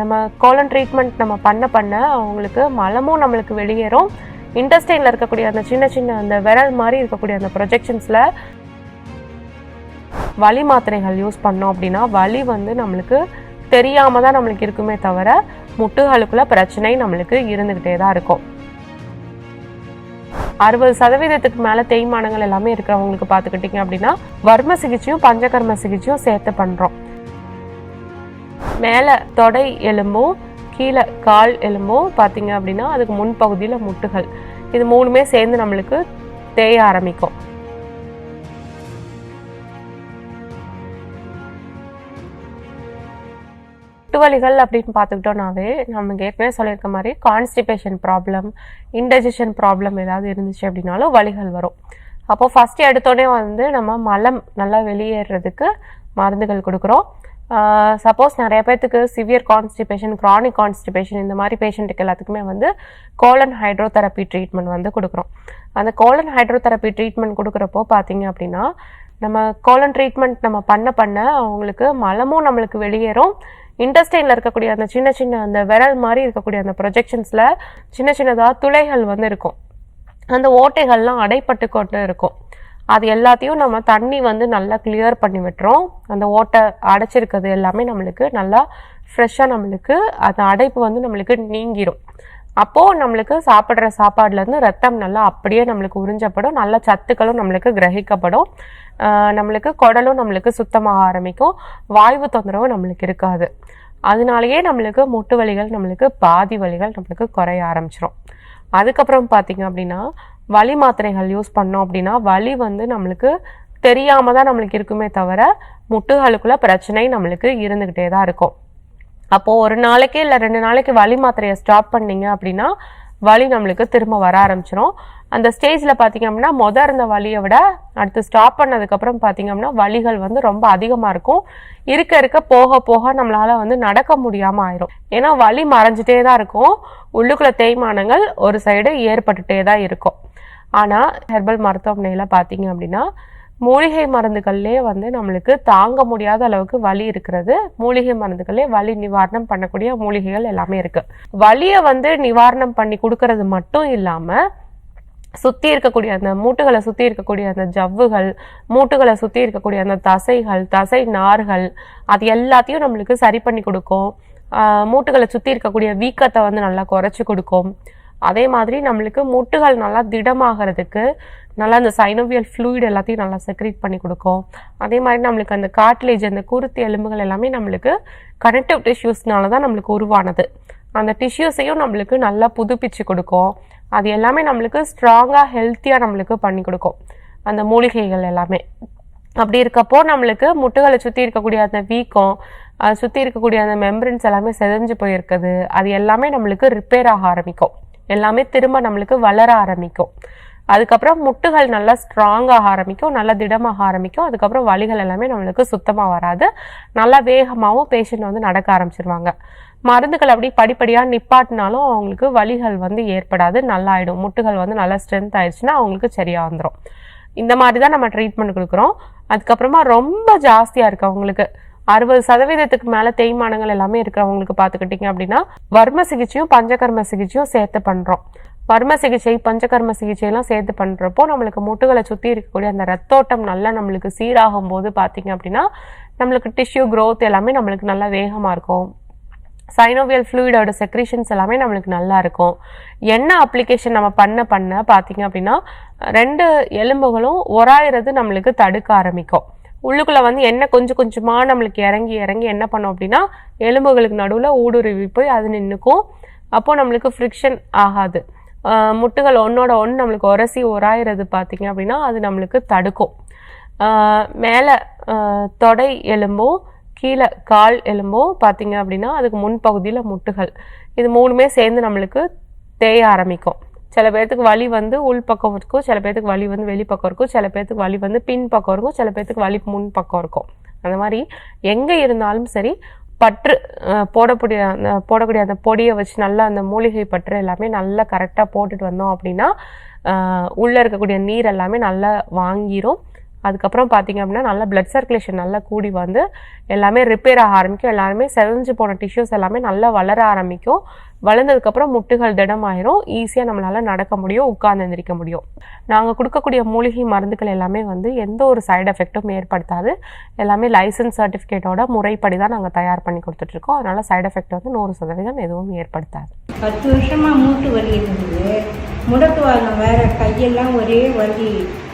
நம்ம colon treatment நம்ம பண்ண பண்ண அவங்களுக்கு மலமும் நம்மளுக்கு வெளியேறும். இன்டஸ்டைனில் இருக்கக்கூடிய அந்த சின்ன சின்ன அந்த விரல் மாதிரி இருக்கக்கூடிய அந்த ப்ரொஜெக்ஷன்ஸில் வலி மாத்திரைகள் யூஸ் பண்ணோம் அப்படின்னா வலி வந்து நம்மளுக்கு தெரியாமல் தான் நம்மளுக்கு இருக்குமே தவிர முட்டுகளுக்குள்ள பிரச்சனை நம்மளுக்கு இருந்துக்கிட்டே தான் இருக்கும். அறுபது சதவீதத்துக்கு மேலே தேய்மானங்கள் எல்லாமே இருக்கிறவங்களுக்கு பார்த்துக்கிட்டிங்க அப்படின்னா வர்ம சிகிச்சையும் பஞ்சகர்ம சிகிச்சையும் சேர்த்து பண்ணுறோம் மேலே தொடை எலும்பும் கீழே கால் எலும்பும் பார்த்தீங்க அப்படின்னா அதுக்கு முன்பகுதியில் முட்டுகள். இது மூணுமே சேர்ந்து நம்மளுக்கு தேய ஆரம்பிக்கும். முட்டுவலிகள் அப்படின்னு பார்த்துக்கிட்டோம்னாவே நமக்கு ஏற்கனவே சொல்லியிருக்க மாதிரி கான்ஸ்டிபேஷன் ப்ராப்ளம் இன்டைஜஷன் ப்ராப்ளம் ஏதாவது இருந்துச்சு அப்படின்னாலும் வலிகள் வரும். அப்போ ஃபஸ்ட்டு எடுத்தோடனே வந்து நம்ம மலம் நல்லா வெளியேறதுக்கு மருந்துகள் கொடுக்குறோம். சப்போஸ் நிறைய பேர்த்துக்கு சிவியர் கான்ஸ்டிபேஷன் க்ரானிக் கான்ஸ்டிபேஷன் இந்த மாதிரி பேஷண்ட்டுக்கு எல்லாத்துக்குமே வந்து கோலன் ஹைட்ரோதெரப்பி ட்ரீட்மெண்ட் வந்து கொடுக்குறோம். அந்த கோலன் ஹைட்ரோதெரப்பி ட்ரீட்மெண்ட் கொடுக்குறப்போ பார்த்தீங்க அப்படின்னா நம்ம கோலன் ட்ரீட்மெண்ட் நம்ம பண்ண பண்ண அவங்களுக்கு மலமும் நம்மளுக்கு வெளியேறும். இன்டஸ்டைனில் இருக்கக்கூடிய அந்த சின்ன சின்ன அந்த விரல் மாதிரி இருக்கக்கூடிய அந்த ப்ரொஜெக்ஷன்ஸில் சின்ன சின்னதாக துளைகள் வந்து இருக்கும். அந்த ஓட்டைகள்லாம் அடைப்பட்டு கொண்டு இருக்கும். அது எல்லாத்தையும் நம்ம தண்ணி வந்து நல்லா கிளியர் பண்ணி விட்டுறோம். அந்த ஓட்டை அடைச்சிருக்கிறது எல்லாமே நம்மளுக்கு நல்லா ஃப்ரெஷ்ஷாக நம்மளுக்கு அந்த அடைப்பு வந்து நம்மளுக்கு நீங்கிடும் அப்போது நம்மளுக்கு சாப்பிட்ற சாப்பாடுலேருந்து ரத்தம் நல்லா அப்படியே நம்மளுக்கு உறிஞ்சப்படும். நல்ல சத்துக்களும் நம்மளுக்கு கிரகிக்கப்படும். நம்மளுக்கு குடலும் நம்மளுக்கு சுத்தமாக ஆரம்பிக்கும். வாய்வு தொந்தரவு நம்மளுக்கு இருக்காது. அதனாலேயே நம்மளுக்கு முட்டு வலிகள் நம்மளுக்கு பாதி வலிகள் நம்மளுக்கு குறைய ஆரம்பிச்சிடும் அதுக்கப்புறம் பார்த்தீங்க அப்படின்னா வலி மாத்திரைகள் யூஸ் பண்ணோம் அப்படின்னா வலி வந்து நம்மளுக்கு தெரியாமல் தான் நம்மளுக்கு இருக்குமே தவிர முட்டுகளுக்குள்ள பிரச்சனை நம்மளுக்கு இருந்துக்கிட்டே தான் இருக்கும். அப்போது ஒரு நாளைக்கு இல்லை ரெண்டு நாளைக்கு வலி மாத்திரையை ஸ்டாப் பண்ணீங்க அப்படின்னா வலி நம்மளுக்கு திரும்ப வர ஆரம்பிச்சிடும் அந்த ஸ்டேஜில் பார்த்தீங்க அப்படின்னா மொதல் இருந்த வலியை விட அடுத்து ஸ்டாப் பண்ணதுக்கப்புறம் பார்த்தீங்க அப்படின்னா வலிகள் வந்து ரொம்ப அதிகமாக இருக்கும். இருக்க இருக்க போக போக நம்மளால் வந்து நடக்க முடியாமல் ஆயிரும். ஏன்னா வலி மறைஞ்சிட்டே தான் இருக்கும். உள்ளுக்குள்ள தேய்மானங்கள் ஒரு சைடு ஏற்பட்டுட்டே தான் இருக்கும். ஆனால் ஹெர்பல் மருத்துவமனையில் பார்த்தீங்க அப்படின்னா மூலிகை மருந்துகள்லே வந்து நம்மளுக்கு தாங்க முடியாத அளவுக்கு வலி இருக்கிறது. மூலிகை மருந்துகளே வலி நிவாரணம் பண்ணக்கூடிய மூலிகைகள் எல்லாமே இருக்குது வலியை வந்து நிவாரணம் பண்ணி கொடுக்கறது மட்டும் இல்லாமல் சுத்தி இருக்கக்கூடிய அந்த மூட்டுகளை சுத்தி இருக்கக்கூடிய அந்த ஜவ்வுகள் மூட்டுகளை சுத்தி இருக்கக்கூடிய அந்த தசைகள் தசை நார்கள் அது எல்லாத்தையும் நம்மளுக்கு சரி பண்ணி கொடுக்கும். மூட்டுகளை சுத்தி இருக்கக்கூடிய வீக்கத்தை வந்து நல்லா குறைச்சி கொடுக்கும். அதே மாதிரி நம்மளுக்கு முட்டுகள் நல்லா திடமாகிறதுக்கு நல்லா அந்த சைனோவியல் ஃப்ளூயிட் எல்லாத்தையும் நல்லா செக்ரேட் பண்ணி கொடுக்கும். அதே மாதிரி நம்மளுக்கு அந்த காட்லேஜ் அந்த குருத்து எலும்புகள் எல்லாமே நம்மளுக்கு கனெக்டிவ் டிஷ்யூஸ்னால தான் நம்மளுக்கு உருவானது. அந்த டிஷ்யூஸையும் நம்மளுக்கு நல்லா புதுப்பிச்சு கொடுக்கும். அது எல்லாமே நம்மளுக்கு ஸ்ட்ராங்காக ஹெல்த்தியாக நம்மளுக்கு பண்ணி கொடுக்கும். அந்த மூலிகைகள் எல்லாமே. அப்படி இருக்கப்போ நம்மளுக்கு முட்டுகளை சுற்றி இருக்கக்கூடிய அந்த வீக்கம் சுற்றி இருக்கக்கூடிய அந்த மெம்பரன்ஸ் எல்லாமே செதஞ்சு போயிருக்குது. அது எல்லாமே நம்மளுக்கு ரிப்பேர் ஆக ஆரம்பிக்கும். எல்லாமே திரும்ப நம்மளுக்கு வளர ஆரம்பிக்கும். அதுக்கப்புறம் முட்டுகள் நல்லா ஸ்ட்ராங்காக ஆரம்பிக்கும் நல்லா திடமாக ஆரம்பிக்கும். அதுக்கப்புறம் வலிகள் எல்லாமே நம்மளுக்கு சுத்தமாக வராது. நல்லா வேகமாகவும் பேஷண்ட் வந்து நடக்க ஆரம்பிச்சிருவாங்க. மருந்துகள் அப்படி படிப்படியாக நிப்பாட்டினாலும் அவங்களுக்கு வலிகள் வந்து ஏற்படாது நல்லா ஆகிடும் முட்டுகள் வந்து நல்லா ஸ்ட்ரென்த் ஆயிடுச்சுன்னா அவங்களுக்கு சரியாக வந்துடும் இந்த மாதிரி தான் நம்ம ட்ரீட்மெண்ட் கொடுக்குறோம். அதுக்கப்புறமா ரொம்ப ஜாஸ்தியாக இருக்குது அவங்களுக்கு. அறுபது சதவீதத்துக்கு மேலே தேய்மானங்கள் எல்லாமே இருக்கிறவங்களுக்கு பார்த்துக்கிட்டிங்க அப்படின்னா வர்ம சிகிச்சையும் பஞ்சகர்ம சிகிச்சையும் சேர்த்து பண்ணுறோம் வர்ம சிகிச்சை பஞ்சகர்ம சிகிச்சையெல்லாம் சேர்த்து பண்ணுறப்போ நம்மளுக்கு முட்டுகளை சுற்றி இருக்கக்கூடிய அந்த ரத்தோட்டம் நல்லா நம்மளுக்கு சீராகும் போது பார்த்தீங்க அப்படின்னா நம்மளுக்கு டிஷ்யூ க்ரோத் எல்லாமே நம்மளுக்கு நல்லா வேகமாக இருக்கும். சைனோவியல் ஃப்ளூயிடோட செக்ரீஷன்ஸ் எல்லாமே நம்மளுக்கு நல்லா இருக்கும். என்ன அப்ளிகேஷன் நம்ம பண்ண பண்ண பார்த்தீங்க அப்படின்னா ரெண்டு எலும்புகளும் உராயிறது நம்மளுக்கு தடுக்க ஆரம்பிக்கும். உள்ளுக்குள்ளே வந்து என்ன கொஞ்சம் கொஞ்சமாக நம்மளுக்கு இறங்கி இறங்கி என்ன பண்ணோம் அப்படின்னா எலும்புகளுக்கு நடுவில் ஊடுருவி போய் அது நின்றுக்கும் அப்போது நம்மளுக்கு ஃப்ரிக்ஷன் ஆகாது. முட்டுகள் ஒன்றோட ஒன்று நம்மளுக்கு உரசி உராயிறது பார்த்தீங்க அப்படின்னா அது நம்மளுக்கு தடுக்கும். மேலே தொடை எலும்பும் கீழே கால் எலும்பும் பார்த்தீங்க அப்படின்னா அதுக்கு முன்பகுதியில் முட்டுகள். இது மூணுமே சேர்ந்து நம்மளுக்கு தேய ஆரம்பிக்கும். சில பேர்த்துக்கு வலி வந்து உள் பக்கம் இருக்கும் சில பேர்த்துக்கு வலி வந்து வெளிப்பக்கம் இருக்கும் சில பேர்த்துக்கு வலி வந்து பின் பக்கம் இருக்கும் சில பேர்த்துக்கு வலி முன் பக்கம் இருக்கும். அந்த மாதிரி எங்கே இருந்தாலும் சரி பற்று போடக்கூடிய அந்த போடக்கூடிய அந்த பொடியை வச்சு நல்லா அந்த மூலிகை பற்று எல்லாமே நல்லா கரெக்டாக போட்டுட்டு வந்தோம் அப்படின்னா உள்ளே இருக்கக்கூடிய நீர் எல்லாமே நல்லா வாங்கிரும். அதுக்கப்புறம் பார்த்தீங்க அப்படின்னா நல்லா பிளட் சர்க்குலேஷன் நல்லா கூடி வந்து எல்லாமே ரிப்பேர் ஆக ஆரம்பிக்கும். எல்லாருமே செதஞ்சு போன டிஷ்யூஸ் எல்லாமே நல்லா வளர ஆரம்பிக்கும். வளர்ந்ததுக்கப்புறம் முட்டுகள் திடமாயிரும். ஈஸியாக நம்மளால் நடக்க முடியும் உட்கார்ந்து எந்திரிக்க முடியும். நாங்கள் கொடுக்கக்கூடிய மூலிகை மருந்துகள் எல்லாமே வந்து எந்த ஒரு சைடு எஃபெக்ட்டும் ஏற்படுத்தாது. எல்லாமே லைசன்ஸ் சர்டிஃபிகேட்டோட முறைப்படி தான் நாங்கள் தயார் பண்ணி கொடுத்துட்ருக்கோம். அதனால் சைடு எஃபெக்ட் வந்து நூறு சதவீதம் எதுவும் ஏற்படுத்தாது. பத்து வருஷமாக மூட்டு வலி இருந்தது முடக்குவாதம் வேற கையெல்லாம் ஒரே வலி.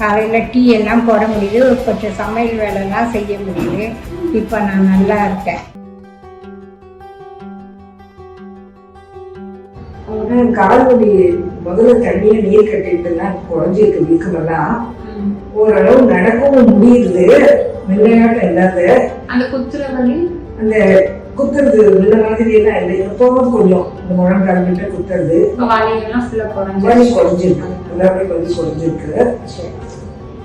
காலையில் டீ எல்லாம் போட முடியுது. கொஞ்சம் சமையல் வேலைலாம் செய்ய முடியுது. இப்போ நான் நல்லா இருக்கேன். கால்வலி முதல்ல தண்ணிய நீர் கட்டிட்டுலாம் குறைஞ்சிருக்கு வீக்கமெல்லாம் ஓரளவு நடக்கவும் முடியுது. முன்னையாட்டம் இல்லாத. அந்த குத்துற வலி? அந்த குத்துறது முன்ன மாதிரி எல்லாம் இல்லை. எப்பவும் கொஞ்சம். இந்த முழங்கால் கிட்ட குத்துறது. வலி குறைஞ்சிருக்கு. எல்லாமே கொஞ்சம் குறைஞ்சிருக்கு.